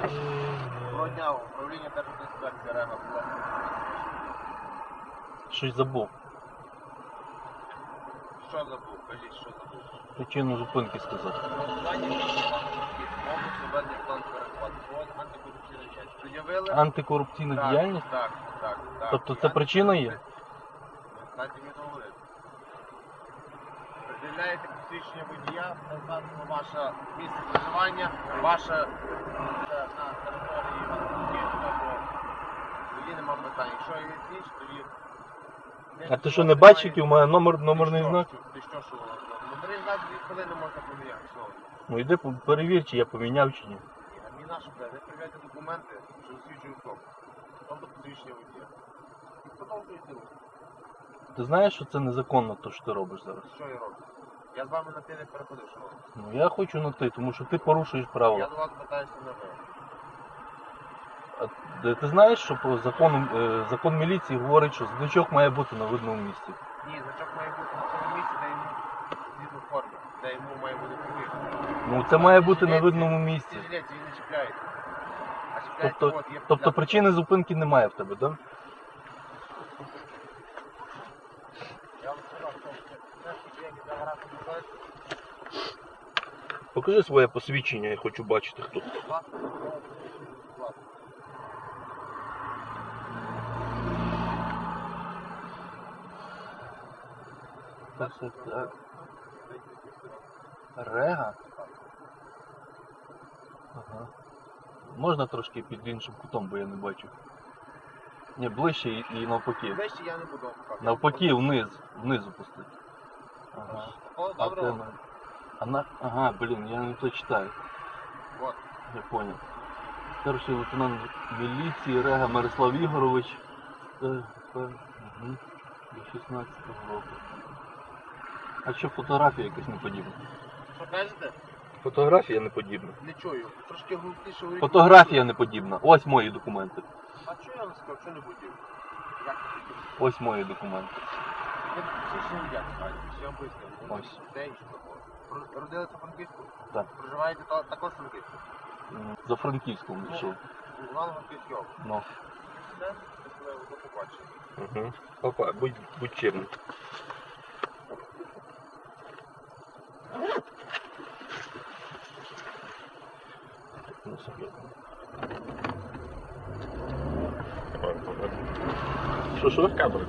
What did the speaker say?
Доброго дня, управління Держінспекції Рема. Щось забув. Що забув? Кажіть, що забув? Причину зупинки сказати. Останній антикорупційна діяльність? Так, так, так. Тобто це причина є? Знаєте, мені говорили. Приділяєте посвідчення водія, це ваша місце проживання, ваша тоді... А ти що не бачиш, який у мене номер, номерний знак? Ти що, що у? Номерний знак дві хвилини можна поміняти. Що? Ну йди по- перевір, чи я поміняв чи ні. Ні, а мені наше буде. Ви перевіряєте документи, що засвідчують особу. Тобто посвідчення водія. І продовжуєте рух. Ти знаєш, що це незаконно, то що ти робиш зараз? Що я роблю? Я з вами на ти не переходив, що робити? Ну я хочу на ти, тому що ти порушуєш Я правила. до вас питаюся на ви. Ти- знаєш, що по закону е, закон міліції говорить, що значок має бути на видному місці. Ні, значок має бути на цьому місці, де йому згідно форми, де йому має бути повірно. Ну це має бути на видному місці. Ці він не чіпляється. А чіпляється Тобто, от, є тобто причини зупинки немає в тебе, так? Я вам сказав, що це все є для гаранту безпеки. Покажи своє посвідчення, я хочу бачити хто. ти. Так, так. Рега? Ага. Можна трошки під іншим кутом, бо я не бачу. Ні, ближче і, і навпаки. Вище я не буду вам. Навпаки, вниз. Вниз опустити. Ага. О, А добре. де на... А на... Ага, блін, я не то читаю. Вот. Я понял. Старший лейтенант міліції Рега Мирослав Ігорович. Е, угу. До 16-го року. А що фотографія якась не подібна? Що кажете? Фотографія не подібна. Не чую. Трошки голосніше говоріть. Фотографія не подібна. Ось мої документи. А що я вам сказав, що не будів? Як не? Ось мої документи. Ви всі ще не як я вам поясню. Ось. Де і що такого? Родилися в Франківську? Так. Проживаєте та- також в Франківську? М, За Франківськом лише. Івано Франківський область. Ну. Все? Щасливо, до побачення. Угу. Папа, будь, будь чемним. Ну, серйозно. Що, що? Камера.